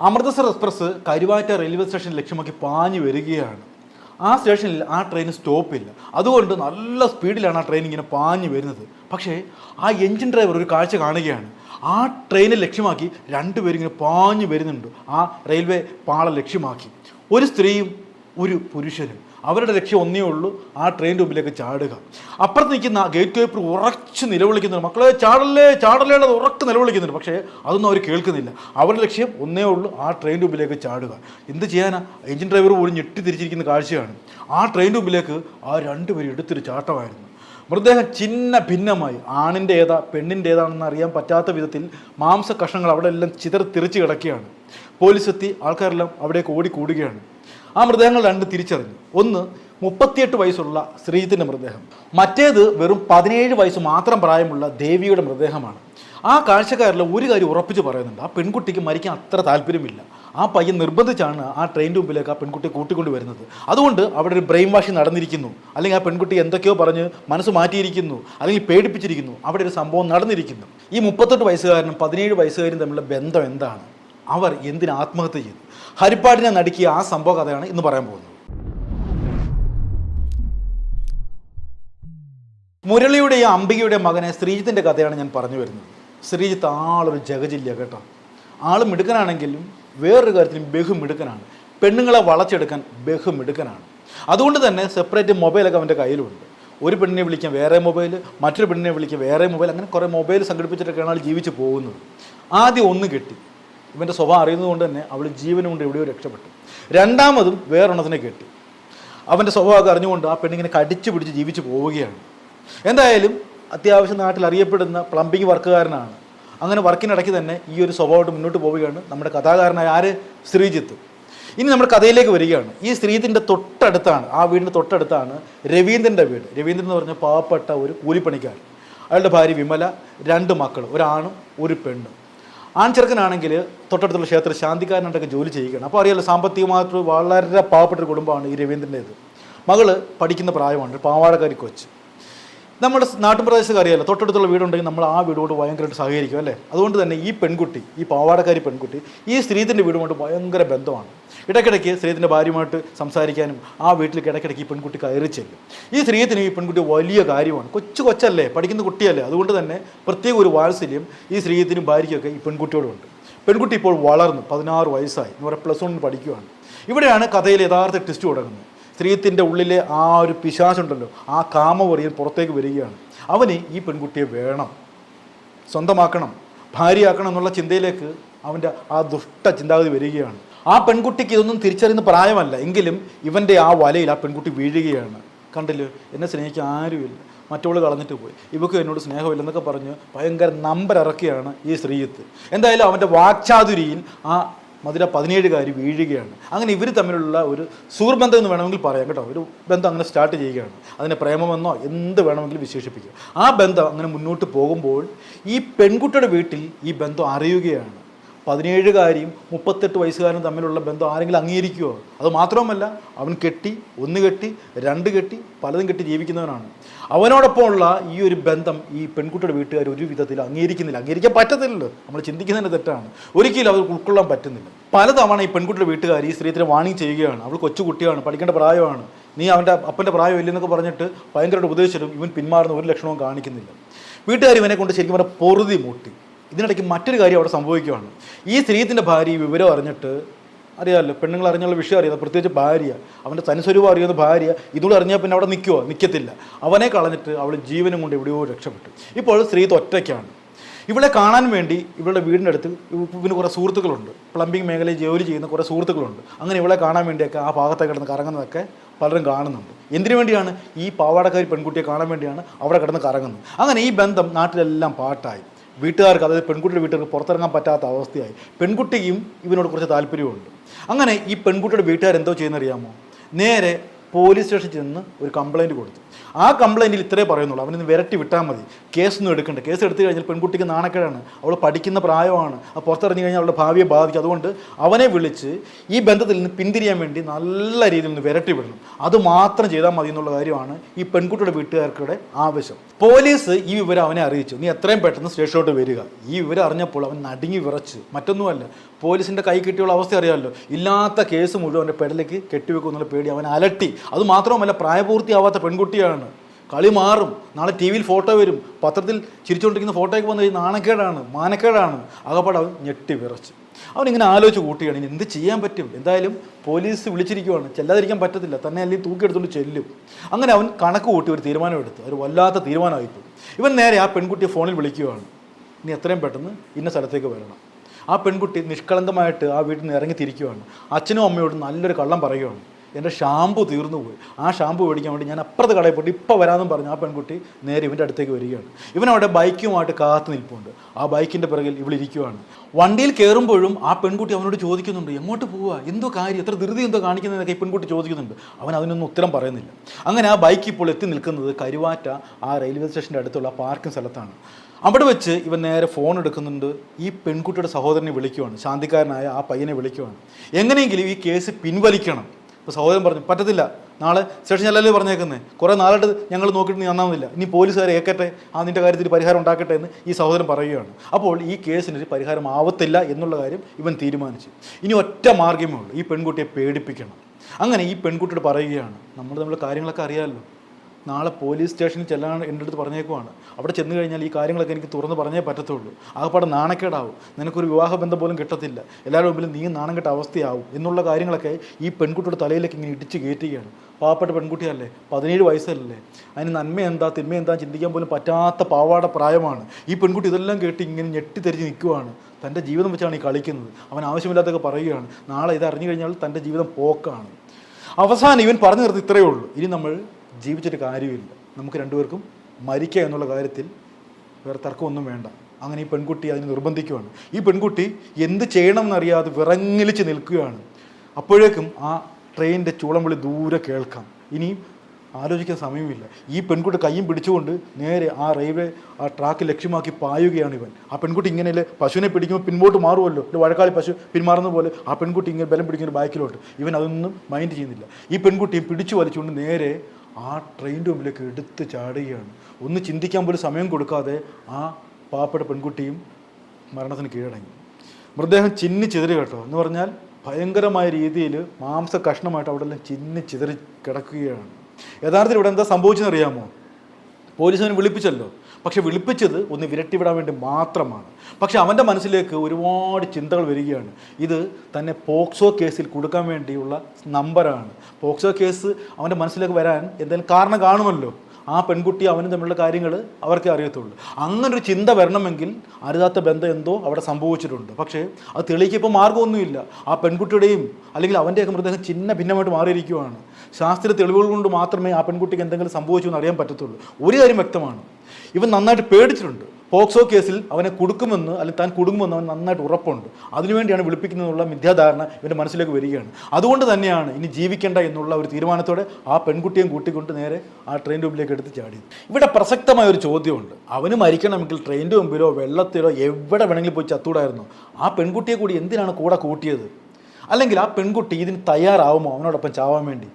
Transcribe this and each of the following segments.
Amritsar express Karuvatta railway station ലക്ഷ്യമാക്കി പാഞ്ഞു വരികയാണ്. ആ സ്റ്റേഷനിൽ ആ ട്രെയിൻ സ്റ്റോപ്പില്ല അതുകൊണ്ട് നല്ല സ്പീഡിലാണ് ആ ട്രെയിൻ ഇങ്ങനെ പാഞ്ഞു വരുന്നത്. പക്ഷേ ആ എഞ്ചിൻ ഡ്രൈവർ ഒരു കാഴ്ച കാണുകയാണ്. ആ ട്രെയിനെ ലക്ഷ്യമാക്കി രണ്ടുപേരും ഇങ്ങനെ പാഞ്ഞു വരുന്നുണ്ട്. ആ റെയിൽവേ പാള ലക്ഷ്യമാക്കി. ഒരു സ്ത്രീയും ഒരു പുരുഷനും. അവരുടെ ലക്ഷ്യം ഒന്നേ ഉള്ളൂ ആ ട്രെയിൻ മുമ്പിലേക്ക് ചാടുക. അപ്പുറത്ത് നിൽക്കുന്ന ഗേറ്റ് കീപ്പർ ഉറച്ച് നിലവിളിക്കുന്നുണ്ട്. മക്കളെ ചാടല്ലേ ചാടല്ലേ എന്ന് ഉറക്ക് നിലവിളിക്കുന്നുണ്ട്. പക്ഷേ അതൊന്നും അവർ കേൾക്കുന്നില്ല. അവരുടെ ലക്ഷ്യം ഒന്നേ ഉള്ളൂ ആ ട്രെയിന്റെ മുമ്പിലേക്ക് ചാടുക. എന്ത് ചെയ്യാനാണ് എഞ്ചിൻ ഡ്രൈവർ പോലും ഞെട്ടി തിരിച്ചിരിക്കുന്ന കാഴ്ചയാണ്. ആ ട്രെയിന്റെ മുമ്പിലേക്ക് ആ രണ്ടുപേരും എടുത്തൊരു ചാട്ടമായിരുന്നു. മൃതദേഹം ചിന്ന ഭിന്നമായി. ആണിന്റെ ഏതാ പെണ്ണിന്റെ ഏതാണെന്ന് അറിയാൻ പറ്റാത്ത വിധത്തിൽ മാംസ കഷ്ണങ്ങൾ അവിടെ എല്ലാം ചിതറി തെറിച്ച് കിടക്കുകയാണ്. പോലീസ് എത്തി ആൾക്കാരെല്ലാം അവിടേക്ക് ഓടിക്കൂടുകയാണ്. ആ മൃതദേഹങ്ങൾ രണ്ട് തിരിച്ചറിഞ്ഞു. ഒന്ന് മുപ്പത്തിയെട്ട് വയസ്സുള്ള ശ്രീജിത്തിന്റെ മൃതദേഹം. മറ്റേത് വെറും പതിനേഴ് വയസ്സ് മാത്രം പ്രായമുള്ള ദേവിയുടെ മൃതദേഹമാണ്. ആ കാഴ്ചക്കാരിൽ ഒരു കാര്യം ഉറപ്പിച്ച് പറയുന്നുണ്ട്. ആ പെൺകുട്ടിക്ക് മരിക്കാൻ അത്ര താല്പര്യമില്ല. ആ പയ്യൻ നിർബന്ധിച്ചാണ് ആ ട്രെയിനിന്റെ മുമ്പിലേക്ക് ആ പെൺകുട്ടി കൂട്ടിക്കൊണ്ട് വരുന്നത്. അതുകൊണ്ട് അവിടെ ഒരു ബ്രെയിൻ വാഷിംഗ് നടന്നിരിക്കുന്നു. അല്ലെങ്കിൽ ആ പെൺകുട്ടി എന്തൊക്കെയോ പറഞ്ഞ് മനസ്സ് മാറ്റിയിരിക്കുന്നു. അല്ലെങ്കിൽ പേടിപ്പിച്ചിരിക്കുന്നു. അവിടെ ഒരു സംഭവം നടന്നിരിക്കുന്നു. ഈ മുപ്പത്തെട്ട് വയസ്സുകാരനും പതിനേഴ് വയസ്സുകാരും തമ്മിലുള്ള ബന്ധം എന്താണ്? അവർ എന്തിന് ആത്മഹത്യ ചെയ്തു ഹരിപ്പാടിനെ നടുക്കിയ ആ സംഭവ കഥയാണ് ഇന്ന് പറയാൻ പോകുന്നത്. മുരളിയുടെയും അംബികയുടെ മകനെ ശ്രീജിത്തിന്റെ കഥയാണ് ഞാൻ പറഞ്ഞു വരുന്നത്. ശ്രീജിത്ത് ആളൊരു ജഗജില്ല കേട്ടോ. ആൾ മിടുക്കനാണെങ്കിലും വേറൊരു കാര്യത്തിലും ബഹു മിടുക്കനാണ് പെണ്ണുങ്ങളെ വളച്ചെടുക്കാൻ ബഹു മിടുക്കനാണ് അതുകൊണ്ട് തന്നെ സെപ്പറേറ്റ് മൊബൈലൊക്കെ അവന്റെ കയ്യിലുണ്ട്. ഒരു പെണ്ണിനെ വിളിക്കാൻ വേറെ മൊബൈൽ മറ്റൊരു പെണ്ണിനെ വിളിക്കാൻ വേറെ മൊബൈൽ അങ്ങനെ കുറേ മൊബൈൽ സംഘടിപ്പിച്ചിട്ടൊക്കെയാണ് ആൾ ജീവിച്ച് പോകുന്നത്. ആദ്യം ഒന്ന് കെട്ടി. ഇവന്റെ സ്വഭാവം അറിയുന്നത് കൊണ്ട് തന്നെ അവൾ ജീവനും കൊണ്ട് എവിടെയോ രക്ഷപ്പെട്ടു. രണ്ടാമതും വേറൊരെണ്ണത്തിനെ കെട്ടി. അവന്റെ സ്വഭാവം അറിഞ്ഞുകൊണ്ട് ആ പെണ്ണിങ്ങനെ കടിച്ചു പിടിച്ച് ജീവിച്ചു പോവുകയാണ്. എന്തായാലും അത്യാവശ്യം നാട്ടിൽ അറിയപ്പെടുന്ന പ്ലംബിംഗ് വർക്കുകാരനാണ്. അങ്ങനെ വർക്കിനിടയ്ക്ക് തന്നെ ഈ ഒരു സ്വഭാവമായിട്ട് മുന്നോട്ട് പോവുകയാണ് നമ്മുടെ കഥാകാരനായ ആര്? ശ്രീജിത്ത്. ഇനി നമ്മുടെ കഥയിലേക്ക് വരികയാണ്. ഈ ശ്രീജിത്തിന്റെ തൊട്ടടുത്താണ് ആ വീടിന്റെ തൊട്ടടുത്താണ് രവീന്ദ്രന്റെ വീട്. രവീന്ദ്രൻ എന്ന് പറഞ്ഞാൽ പാവപ്പെട്ട ഒരു കൂലിപ്പണിക്കാരൻ. അയാളുടെ ഭാര്യ വിമല രണ്ട് മക്കൾ ഒരാണും ഒരു പെണ്ണും. ആൺ ചെറുക്കനാണെങ്കിൽ തൊട്ടടുത്തുള്ള ക്ഷേത്ര ശാന്തിക്കാരനായിട്ടൊക്കെ ജോലി ചെയ്യുകയാണ്. അപ്പോൾ അറിയാലോ സാമ്പത്തികമായിട്ട് വളരെ പാവപ്പെട്ട ഒരു കുടുംബമാണ് ഈ രവീന്ദ്രന്റേത്. മകൾ പഠിക്കുന്ന പ്രായമാണ് പാവാടക്കാരി കൊച്ച്. നമ്മുടെ നാട്ടുപ്രദേശത്ത് അറിയാലോ തൊട്ടടുത്തുള്ള വീടുണ്ടെങ്കിൽ നമ്മൾ ആ വീടോട് ഭയങ്കരമായിട്ട് സഹകരിക്കും അല്ലേ? അതുകൊണ്ട് തന്നെ ഈ പെൺകുട്ടി ഈ പാവാടക്കാരി പെൺകുട്ടി ഈ സ്ത്രീത്തിന്റെ വീടുമായിട്ട് ഭയങ്കര ബന്ധമാണ്. ഇടയ്ക്കിടയ്ക്ക് സ്ത്രീത്തിന്റെ ഭാര്യയുമായിട്ട് സംസാരിക്കാനും ആ വീട്ടിലേക്ക് ഇടയ്ക്കിടയ്ക്ക് ഈ പെൺകുട്ടി കയറി ചെല്ലും. ഈ സ്ത്രീത്തിന് ഈ പെൺകുട്ടി വലിയ കാര്യമാണ്. കൊച്ചു കൊച്ചല്ലേ പഠിക്കുന്ന കുട്ടിയല്ലേ. അതുകൊണ്ട് തന്നെ പ്രത്യേക ഒരു വാത്സല്യം ഈ സ്ത്രീത്തിനും ഭാര്യയ്ക്കൊക്കെ ഈ പെൺകുട്ടിയോടുണ്ട് പെൺകുട്ടി ഇപ്പോൾ വളർന്നു പതിനാറ് വയസ്സായി. എന്ന് പറയുക പ്ലസ് വണ്ണിൽ പഠിക്കുകയാണ് ഇവിടെയാണ് കഥയിൽ യഥാർത്ഥ ട്വിസ്റ്റ് തുടങ്ങുന്നത്. സ്ത്രീത്തിന്റെ ഉള്ളിലെ ആ ഒരു പിശാശുണ്ടല്ലോ ആ കാമവറിയൻ പുറത്തേക്ക് വരികയാണ്. അവന് ഈ പെൺകുട്ടിയെ വേണം. സ്വന്തമാക്കണം ഭാര്യയാക്കണം എന്നുള്ള ചിന്തയിലേക്ക് അവന്റെ ആ ദുഷ്ട ചിന്താഗതി വരികയാണ്. ആ പെൺകുട്ടിക്ക് ഇതൊന്നും തിരിച്ചറിയുന്ന പ്രായമല്ല. എങ്കിലും ഇവന്റെ ആ വലയിൽ ആ പെൺകുട്ടി വീഴുകയാണ്. കണ്ടില്ലേ? എന്നെ സ്നേഹിക്കാൻ ആരുമില്ല. മറ്റവൾ കളഞ്ഞിട്ട് പോയി. ഇവക്ക് എന്നോട് സ്നേഹമില്ലെന്നൊക്കെ പറഞ്ഞ് ഭയങ്കര നമ്പർ ഇറക്കിയാണ് ഈ സ്ത്രീയത്ത് എന്തായാലും അവന്റെ വാക്ചാതുരിയിൽ ആ മധുര പതിനേഴുകാരി വീഴുകയാണ്. അങ്ങനെ ഇവർ തമ്മിലുള്ള ഒരു സുഹൃബന്ധം എന്ന് വേണമെങ്കിൽ പറയാം കേട്ടോ. ഒരു ബന്ധം അങ്ങനെ സ്റ്റാർട്ട് ചെയ്യുകയാണ്. അതിനെ പ്രേമമെന്നോ എന്ത് വേണമെങ്കിലും വിശേഷിപ്പിക്കുക ആ ബന്ധം അങ്ങനെ മുന്നോട്ട് പോകുമ്പോൾ ഈ പെൺകുട്ടിയുടെ വീട്ടിൽ ഈ ബന്ധം അറിയുകയാണ്. പതിനേഴുകാരിയും മുപ്പത്തെട്ട് വയസ്സുകാരും തമ്മിലുള്ള ബന്ധം ആരെങ്കിലും അംഗീകരിക്കുമോ അത് മാത്രവുമല്ല അവൻ കെട്ടി ഒന്ന് കെട്ടി രണ്ട് കെട്ടി പലതും കെട്ടി ജീവിക്കുന്നവനാണ്. അവനോടൊപ്പമുള്ള ഈ ഒരു ബന്ധം ഈ പെൺകുട്ടിയുടെ വീട്ടുകാർ ഒരു വിധത്തിൽ അംഗീകരിക്കുന്നില്ല. അംഗീകരിക്കാൻ പറ്റത്തില്ലല്ലോ. നമ്മൾ ചിന്തിക്കുന്നതിന് തെറ്റാണ്. ഒരിക്കലും അവർക്ക് ഉൾക്കൊള്ളാൻ പറ്റുന്നില്ല. പലതവണ ഈ പെൺകുട്ടിയുടെ വീട്ടുകാർ ഈ സ്ത്രീത്തിനെ വാണിംഗ് ചെയ്യുകയാണ്. അവൾ കൊച്ചുകുട്ടിയാണ് പഠിക്കേണ്ട പ്രായമാണ്. നീ അവന്റെ അപ്പന്റെ പ്രായം ഇല്ലെന്നൊക്കെ പറഞ്ഞിട്ട് ഭയങ്കരമായിട്ട് ഉപദേശിച്ചിട്ടും ഇവൻ പിന്മാറുന്ന ഒരു ലക്ഷണവും കാണിക്കുന്നില്ല. വീട്ടുകാർ ഇവനെ കൊണ്ട് ശരിക്കും പറഞ്ഞാൽ പൊറുതി മൂട്ടി. ഇതിനിടയ്ക്ക് മറ്റൊരു കാര്യം അവിടെ സംഭവിക്കുകയാണ്. ഈ സ്ത്രീത്തിന്റെ ഭാര്യ ഈ വിവരം അറിഞ്ഞിട്ട് അറിയാമല്ലോ പെണ്ണുങ്ങൾ അറിഞ്ഞുള്ള വിഷയം അറിയാം പ്രത്യേകിച്ച് ഭാര്യ അവന്റെ തനിസ്വരൂപം അറിയുന്ന ഭാര്യ ഇതുകൂടെ അറിഞ്ഞാൽ പിന്നെ അവിടെ നിൽക്കുമോ നിൽക്കത്തില്ല അവനെ കളഞ്ഞിട്ട് അവൾ ജീവനും കൊണ്ട് എവിടെയോ രക്ഷപ്പെട്ടു. ഇപ്പോൾ സ്ത്രീ ഒറ്റയ്ക്കാണ്. ഇവളെ കാണാൻ വേണ്ടി ഇവളുടെ വീടിന്റെ അടുത്ത് ഇവന് കുറേ സുഹൃത്തുക്കളുണ്ട്. പ്ലംബിംഗ് മേഖലയിൽ ജോലി ചെയ്യുന്ന കുറേ സുഹൃത്തുക്കളുണ്ട്. അങ്ങനെ ഇവളെ കാണാൻ വേണ്ടിയൊക്കെ ആ ഭാഗത്തൊക്കെ കിടന്ന് കറങ്ങുന്നതൊക്കെ പലരും കാണുന്നുണ്ട്. എന്തിനു വേണ്ടിയാണ് ഈ പാവാടക്കാരി പെൺകുട്ടിയെ കാണാൻ വേണ്ടിയാണ് അവിടെ കിടന്ന് കറങ്ങുന്നത്? അങ്ങനെ ഈ ബന്ധം നാട്ടിലെല്ലാം പാട്ടായി. വീട്ടുകാർക്ക് അതായത് പെൺകുട്ടിയുടെ വീട്ടുകാർക്ക് പുറത്തിറങ്ങാൻ പറ്റാത്ത അവസ്ഥയായി. പെൺകുട്ടിക്കും ഇവനോട് കുറച്ച് താല്പര്യമുണ്ട്. അങ്ങനെ ഈ പെൺകുട്ടിയുടെ വീട്ടുകാർ എന്തോ ചെയ്യുന്നറിയാമോ? നേരെ പോലീസ് സ്റ്റേഷനിൽ ചെന്ന് ഒരു കംപ്ലൈന്റ് കൊടുത്തു. ആ കംപ്ലൈന്റിൽ ഇത്രേ പറയുന്നുള്ളൂ. അവനിന്ന് വിരട്ടി വിട്ടാൽ മതി. കേസൊന്നും എടുക്കണ്ട. കേസ് എടുത്തു കഴിഞ്ഞാൽ പെൺകുട്ടിക്ക് നാണക്കേടാണ്. അവൾ പഠിക്കുന്ന പ്രായമാണ്. അത് പുറത്തിറങ്ങി കഴിഞ്ഞാൽ അവളുടെ ഭാവിയെ ബാധിക്കും. അതുകൊണ്ട് അവനെ വിളിച്ച് ഈ ബന്ധത്തിൽ നിന്ന് പിന്തിരിയാൻ വേണ്ടി നല്ല രീതിയിൽ നിന്ന് വിരട്ടി വിടണം. അത് മാത്രം ചെയ്താൽ മതി എന്നുള്ള കാര്യമാണ് ഈ പെൺകുട്ടിയുടെ വീട്ടുകാർക്കുടെ ആവശ്യം. പോലീസ് ഈ വിവരം അവനെ അറിയിച്ചു. നീ എത്രയും പെട്ടെന്ന് സ്റ്റേഷനോട്ട് വരിക. ഈ വിവരം അറിഞ്ഞപ്പോൾ അവൻ നടുങ്ങി വിറച്ച്. മറ്റൊന്നുമല്ല പോലീസിന്റെ കൈ കിട്ടിയുള്ള അവസ്ഥ അറിയാമല്ലോ. ഇല്ലാത്ത കേസ് മുഴുവൻ അവന്റെ പെടലേക്ക് കെട്ടിവെക്കും എന്നുള്ള പേടി അവൻ അലട്ടി. അത് മാത്രമല്ല പ്രായപൂർത്തിയാവാത്ത പെൺകുട്ടിയാണ്. കളി മാറും. നാളെ ടി വിയിൽ ഫോട്ടോ വരും. പത്രത്തിൽ ചിരിച്ചുകൊണ്ടിരിക്കുന്ന ഫോട്ടോയ്ക്ക് വന്നു കഴിഞ്ഞാൽ നാണക്കേടാണ് മാനക്കേടാണ്. അകപ്പാട് അവൻ ഞെട്ടി വിറച്ച്. അവനിങ്ങനെ ആലോചിച്ച് കൂട്ടുകയാണ്. ഇനി എന്ത് ചെയ്യാൻ പറ്റും? എന്തായാലും പോലീസ് വിളിച്ചിരിക്കുവാണ്. ചെല്ലാതിരിക്കാൻ പറ്റത്തില്ല. തന്നെ അല്ലെങ്കിൽ തൂക്കിയെടുത്തുകൊണ്ട് ചെല്ലും. അങ്ങനെ അവൻ കണക്ക് കൂട്ടി ഒരു തീരുമാനമെടുത്തു. ഒരു വല്ലാത്ത തീരുമാനമായിപ്പോയി. ഇവൻ നേരെ ആ പെൺകുട്ടിയെ ഫോണിൽ വിളിക്കുകയാണ്. ഇനി എത്രയും പെട്ടെന്ന് ഇന്ന സ്ഥലത്തേക്ക് വരണം. ആ പെൺകുട്ടി നിഷ്കളങ്കമായിട്ട് ആ വീട്ടിൽ നിന്ന് ഇറങ്ങി തിരിക്കുകയാണ്. അച്ഛനും അമ്മയോടും നല്ലൊരു കള്ളം പറയുകയാണ്. എന്റെ ഷാമ്പു തീർന്നു പോയി. ആ ഷാമ്പു മേടിക്കാൻ വേണ്ടി ഞാൻ അപ്പുറത്ത് കടയിൽ പോയിട്ട് ഇപ്പോൾ വരാമെന്നും പറഞ്ഞു ആ പെൺകുട്ടി നേരെ ഇവന്റെ അടുത്തേക്ക് വരികയാണ്. ഇവനവിടെ ബൈക്കുമായിട്ട് കാത്തു നിൽപ്പുണ്ട്. ആ ബൈക്കിന്റെ പിറകിൽ ഇവളിരിക്കുവാണ് വണ്ടിയിൽ കയറുമ്പോഴും ആ പെൺകുട്ടി അവനോട് ചോദിക്കുന്നുണ്ട് എങ്ങോട്ട് പോവുക എന്തോ കാര്യം? എത്ര ധൃതി എന്തോ കാണിക്കുന്നതൊക്കെ ഈ പെൺകുട്ടി ചോദിക്കുന്നുണ്ട്. അവൻ അതിനൊന്നും ഉത്തരം പറയുന്നില്ല. അങ്ങനെ ആ ബൈക്ക് ഇപ്പോൾ എത്തി നിൽക്കുന്നത് കരുവാറ്റ ആ റെയിൽവേ സ്റ്റേഷന്റെ അടുത്തുള്ള പാർക്കിംഗ് സ്ഥലത്താണ്. അവിടെ വെച്ച് ഇവൻ നേരെ ഫോൺ എടുക്കുന്നുണ്ട്. ഈ പെൺകുട്ടിയുടെ സഹോദരനെ വിളിക്കുവാണ്. ശാന്തിക്കാരനായ ആ പയ്യനെ വിളിക്കുവാണ്. എങ്ങനെയെങ്കിലും ഈ കേസ് പിൻവലിക്കണം. അപ്പോൾ സഹോദരൻ പറഞ്ഞു പറ്റത്തില്ല. നാളെ സ്റ്റേഷൻ അല്ലല്ലേ പറഞ്ഞേക്കുന്നത് കുറേ നാളായിട്ട് ഞങ്ങൾ നോക്കിയിട്ട് നീ നന്നാവുന്നില്ല. ഇനി പോലീസുകാരെ ഏക്കട്ടെ. ആ നിന്റെ കാര്യത്തിൽ പരിഹാരം ഉണ്ടാക്കട്ടെ എന്ന് ഈ സഹോദരൻ പറയുകയാണ്. അപ്പോൾ ഈ കേസിന് ഒരു പരിഹാരം ആവത്തില്ല എന്നുള്ള കാര്യം ഇവൻ തീരുമാനിച്ചു. ഇനി ഒറ്റ മാർഗമേ ഉള്ളൂ. ഈ പെൺകുട്ടിയെ പേടിപ്പിക്കണം. അങ്ങനെ ഈ പെൺകുട്ടിയോട് പറയുകയാണ്. നമ്മൾ നമ്മൾ കാര്യങ്ങളൊക്കെ അറിയാമല്ലോ. നാളെ പോലീസ് സ്റ്റേഷനിൽ ചെല്ലാൻ എന്റെ അടുത്ത് പറഞ്ഞേക്കുവാണ്. അവിടെ ചെന്ന് കഴിഞ്ഞാൽ ഈ കാര്യങ്ങളൊക്കെ എനിക്ക് തുറന്ന് പറഞ്ഞേ പറ്റത്തുള്ളൂ. ആകപ്പാടെ നാണക്കേടാവും. നിനക്കൊരു വിവാഹബന്ധം പോലും കിട്ടത്തില്ല. എല്ലാവരുടെ മുമ്പിലും നീ നാണം കെട്ട അവസ്ഥയാവും. എന്നുള്ള കാര്യങ്ങളൊക്കെ ഈ പെൺകുട്ടിയുടെ തലയിലേക്ക് ഇങ്ങനെ ഇടിച്ച് കയറ്റുകയാണ്. പാവപ്പെട്ട പെൺകുട്ടിയല്ലേ? പതിനേഴ് വയസ്സല്ലേ? അതിന് നന്മ എന്താ തിന്മ എന്താ ചിന്തിക്കാൻ പോലും പറ്റാത്ത പാവാട പ്രായമാണ്. ഈ പെൺകുട്ടി ഇതെല്ലാം കേട്ട് ഇങ്ങനെ ഞെട്ടിത്തെരിഞ്ഞ് നിൽക്കുവാണ്. തന്റെ ജീവിതം വെച്ചാണ് ഈ കളിക്കുന്നത്. അവൻ ആവശ്യമില്ലാത്തൊക്കെ പറയുകയാണ്. നാളെ ഇത് അറിഞ്ഞു കഴിഞ്ഞാൽ തന്റെ ജീവിതം പോക്കാണ്. അവസാനം ഇവൻ പറഞ്ഞു നിർത്തി ഇത്രയേ ഉള്ളൂ. ഇനി നമ്മൾ ജീവിച്ചിട്ട് കാര്യമില്ല. നമുക്ക് രണ്ടുപേർക്കും മരിക്കുക എന്നുള്ള കാര്യത്തിൽ വേറെ തർക്കമൊന്നും വേണ്ട. അങ്ങനെ ഈ പെൺകുട്ടി അതിനെ നിർബന്ധിക്കുകയാണ് ഈ പെൺകുട്ടി എന്ത് ചെയ്യണമെന്നറിയാതെ വിറങ്ങലിച്ച് നിൽക്കുകയാണ്. അപ്പോഴേക്കും ആ ട്രെയിനിന്റെ ചൂളം വിളി ദൂരെ കേൾക്കാം. ഇനിയും ആലോചിക്കാൻ സമയമില്ല. ഈ പെൺകുട്ടി കൈയും പിടിച്ചുകൊണ്ട് നേരെ ആ റെയിൽവേ ആ ട്രാക്ക് ലക്ഷ്യമാക്കി പായുകയാണ് ഇവൻ. ആ പെൺകുട്ടി ഇങ്ങനെ പശുവിനെ പിടിക്കുമ്പോൾ പിൻപോട്ട് മാറുമല്ലോ? ഒരു വഴക്കാളി പശു പിന്മാറുന്ന പോലെ ആ പെൺകുട്ടി ഇങ്ങനെ ബലം പിടിക്കുന്ന ബാക്കിലോട്ട്. ഇവൻ അതൊന്നും മൈൻഡ് ചെയ്യുന്നില്ല. ഈ പെൺകുട്ടിയെ പിടിച്ചു വലിച്ചുകൊണ്ട് നേരെ ട്രെയിനിന്റെ മുമ്പിലേക്ക് എടുത്ത് ചാടുകയാണ്. ഒന്ന് ചിന്തിക്കാൻ പോലും സമയം കൊടുക്കാതെ ആ പാവപ്പെട്ട പെൺകുട്ടിയും മരണത്തിന് കീഴടങ്ങി. മൃതദേഹം ചിന്നി ചിതറി കേട്ടോ. എന്ന് പറഞ്ഞാൽ ഭയങ്കരമായ രീതിയിൽ മാംസ കഷ്ണമായിട്ട് അവിടെ എല്ലാം ചിന്നി ചിതറി കിടക്കുകയാണ്. യഥാർത്ഥത്തിൽ ഇവിടെ എന്താ സംഭവിച്ചെന്നറിയാമോ പോലീസ് അവനെ വിളിപ്പിച്ചല്ലോ. പക്ഷെ വിളിപ്പിച്ചത് ഒന്ന് വിരട്ടിവിടാൻ വേണ്ടി മാത്രമാണ്. പക്ഷെ അവന്റെ മനസ്സിലേക്ക് ഒരുപാട് ചിന്തകൾ വരികയാണ്. ഇത് തന്നെ പോക്സോ കേസിൽ കൊടുക്കാൻ വേണ്ടിയുള്ള നമ്പറാണ്. പോക്സോ കേസ് അവന്റെ മനസ്സിലേക്ക് വരാൻ എന്തെങ്കിലും കാരണം കാണുമല്ലോ. ആ പെൺകുട്ടി അവനും തമ്മിലുള്ള കാര്യങ്ങൾ അവർക്കേ അറിയത്തുള്ളൂ. അങ്ങനൊരു ചിന്ത വരണമെങ്കിൽ അരുതാത്ത ബന്ധം എന്തോ അവിടെ സംഭവിച്ചിട്ടുണ്ട്. പക്ഷേ അത് തെളിയിക്കപ്പോൾ മാർഗമൊന്നുമില്ല ആ പെൺകുട്ടിയുടെയും അല്ലെങ്കിൽ അവന്റെയൊക്കെ മൃതദേഹം ചിന്ന ഭിന്നമായിട്ട് മാറിയിരിക്കുവാണ്. ശാസ്ത്ര തെളിവുകൾ കൊണ്ട് മാത്രമേ ആ പെൺകുട്ടിക്ക് എന്തെങ്കിലും സംഭവിച്ചു എന്ന് അറിയാൻ പറ്റത്തുള്ളൂ. ഒരു കാര്യം വ്യക്തമാണ്. ഇവൻ നന്നായിട്ട് പേടിച്ചിട്ടുണ്ട്. പോക്സോ കേസിൽ അവനെ കൊടുക്കുമെന്ന് അല്ലെങ്കിൽ താൻ കൊടുക്കുമെന്ന് അവൻ നന്നായിട്ട് ഉറപ്പുണ്ട്. അതിനുവേണ്ടിയാണ് വിളിപ്പിക്കുന്നതെന്നുള്ള മിഥ്യാധാരണ ഇവന്റെ മനസ്സിലേക്ക് വരികയാണ്. അതുകൊണ്ട് തന്നെയാണ് ഇനി ജീവിക്കേണ്ട എന്നുള്ള ഒരു തീരുമാനത്തോടെ ആ പെൺകുട്ടിയും കൂട്ടിക്കൊണ്ട് നേരെ ആ ട്രെയിൻ മുമ്പിലേക്ക് എടുത്ത് ചാടി. ഇവിടെ പ്രസക്തമായ ഒരു ചോദ്യമുണ്ട്. അവന് മരിക്കണമെങ്കിൽ ട്രെയിന്റെ മുമ്പിലോ വെള്ളത്തിലോ എവിടെ വേണമെങ്കിലും പോയി ചത്തൂടായിരുന്നു? ആ പെൺകുട്ടിയെ കൂടി എന്തിനാണ് കൂടെ കൂട്ടിയത്? അല്ലെങ്കിൽ ആ പെൺകുട്ടി ഇതിന് തയ്യാറാവുമോ അവനോടൊപ്പം ചാവാൻ വേണ്ടി?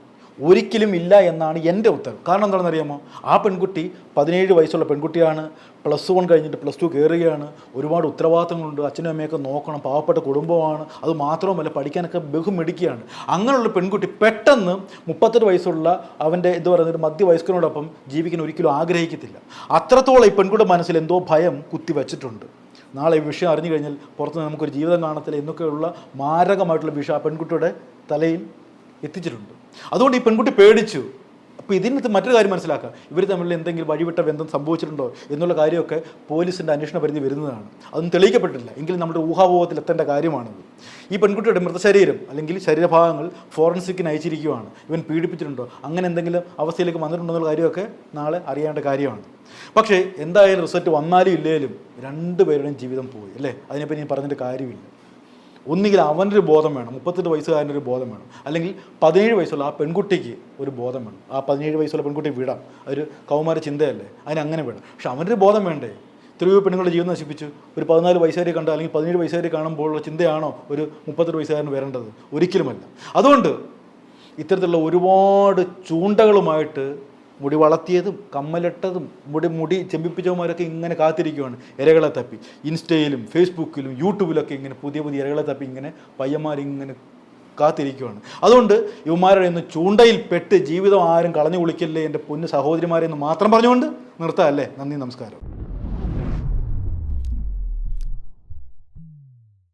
ഒരിക്കലും ഇല്ല എന്നാണ് എന്റെ ഉത്തരം. കാരണം എന്താണെന്ന് അറിയാമോ ആ പെൺകുട്ടി പതിനേഴ് വയസ്സുള്ള പെൺകുട്ടിയാണ്. പ്ലസ് വൺ കഴിഞ്ഞിട്ട് പ്ലസ് ടു കയറുകയാണ്. ഒരുപാട് ഉത്തരവാദിത്തങ്ങളുണ്ട്. അച്ഛനും അമ്മയൊക്കെ നോക്കണം. പാവപ്പെട്ട കുടുംബമാണ്. അത് മാത്രമല്ല പഠിക്കാനൊക്കെ ബഹുമിടിക്കുകയാണ് അങ്ങനെയുള്ള പെൺകുട്ടി പെട്ടെന്ന് മുപ്പത്തെട്ട് വയസ്സുള്ള അവന്റെ എന്ത് പറയുന്നത് ഒരു മധ്യവയസ്കനോടൊപ്പം ജീവിക്കാൻ ഒരിക്കലും ആഗ്രഹിക്കത്തില്ല. അത്രത്തോളം ഈ പെൺകുട്ടി മനസ്സിൽ എന്തോ ഭയം കുത്തിവെച്ചിട്ടുണ്ട്. നാളെ ഈ വിഷയം അറിഞ്ഞു കഴിഞ്ഞാൽ പുറത്ത് നമുക്കൊരു ജീവിതം കാണത്തില്ല എന്നൊക്കെയുള്ള മാരകമായിട്ടുള്ള വിഷയം ആ പെൺകുട്ടിയുടെ തലയിൽ എത്തിച്ചിട്ടുണ്ട്. അതുകൊണ്ട് ഈ പെൺകുട്ടി പേടിച്ചു. അപ്പോൾ ഇതിനകത്ത് മറ്റൊരു കാര്യം മനസ്സിലാക്കുക ഇവർ തമ്മിൽ എന്തെങ്കിലും വഴിവിട്ട ബന്ധം സംഭവിച്ചിട്ടുണ്ടോ എന്നുള്ള കാര്യമൊക്കെ പോലീസിന്റെ അന്വേഷണ പരിധി വരുന്നതാണ്. അതൊന്നും തെളിയിക്കപ്പെട്ടില്ല എങ്കിലും നമ്മുടെ ഊഹാപോഹത്തിൽ എത്തേണ്ട കാര്യമാണത്. ഈ പെൺകുട്ടിയുടെ മൃതശരീരം അല്ലെങ്കിൽ ശരീരഭാഗങ്ങൾ ഫോറൻസിക്കിന് അയച്ചിരിക്കുകയാണ് ഇവൻ പീഡിപ്പിച്ചിട്ടുണ്ടോ? അങ്ങനെ എന്തെങ്കിലും അവസ്ഥയിലേക്ക് വന്നിട്ടുണ്ടോ എന്നുള്ള കാര്യമൊക്കെ നാളെ അറിയേണ്ട കാര്യമാണ്. പക്ഷേ എന്തായാലും റിസൾട്ട് വന്നാലും ഇല്ലേലും രണ്ടുപേരുടെയും ജീവിതം പോയി അല്ലേ? അതിനെപ്പറ്റി ഞാൻ പറഞ്ഞിട്ട് കാര്യമില്ല. ഒന്നുകിൽ അവനൊരു ബോധം വേണം മുപ്പത്തെട്ട് വയസ്സുകാരനൊരു ബോധം വേണം. അല്ലെങ്കിൽ പതിനേഴ് വയസ്സുള്ള ആ പെൺകുട്ടിക്ക് ഒരു ബോധം വേണം. ആ പതിനേഴ് വയസ്സുള്ള പെൺകുട്ടി വിടാം. അതൊരു കൗമാര ചിന്തയല്ലേ? അതിന് അങ്ങനെ വേണം പക്ഷെ അവനൊരു ബോധം വേണ്ടേ? എത്രയോ പെണ്ണുങ്ങളുടെ ജീവിതം നശിപ്പിച്ചു. ഒരു പതിനാല് വയസ്സുകാരെ കണ്ട അല്ലെങ്കിൽ പതിനേഴ് വയസ്സുകാരെ കാണുമ്പോഴുള്ള ചിന്തയാണോ ഒരു മുപ്പത്തെട്ട് വയസ്സുകാരന് വരേണ്ടത്? ഒരിക്കലുമല്ല. അതുകൊണ്ട് ഇത്തരത്തിലുള്ള ഒരുപാട് ചൂണ്ടകളുമായിട്ട് മുടി വളർത്തിയതും കമ്മലിട്ടതും മുടി മുടി ചെമ്പിപ്പിച്ചവന്മാരൊക്കെ ഇങ്ങനെ കാത്തിരിക്കുകയാണ് ഇരകളെ തപ്പി. ഇൻസ്റ്റയിലും ഫേസ്ബുക്കിലും യൂട്യൂബിലൊക്കെ ഇങ്ങനെ പുതിയ പുതിയ ഇരകളെ തപ്പി ഇങ്ങനെ പയ്യന്മാരിങ്ങനെ കാത്തിരിക്കുകയാണ് അതുകൊണ്ട് ഇവന്മാരുടെ ചൂണ്ടയിൽ പെട്ട് ജീവിതം ആരും കളഞ്ഞു കുളിക്കല്ലേ എന്റെ പൊന്ന് സഹോദരിമാരെ എന്ന് മാത്രം പറഞ്ഞുകൊണ്ട് നിർത്താം അല്ലേ? നന്ദി നമസ്കാരം.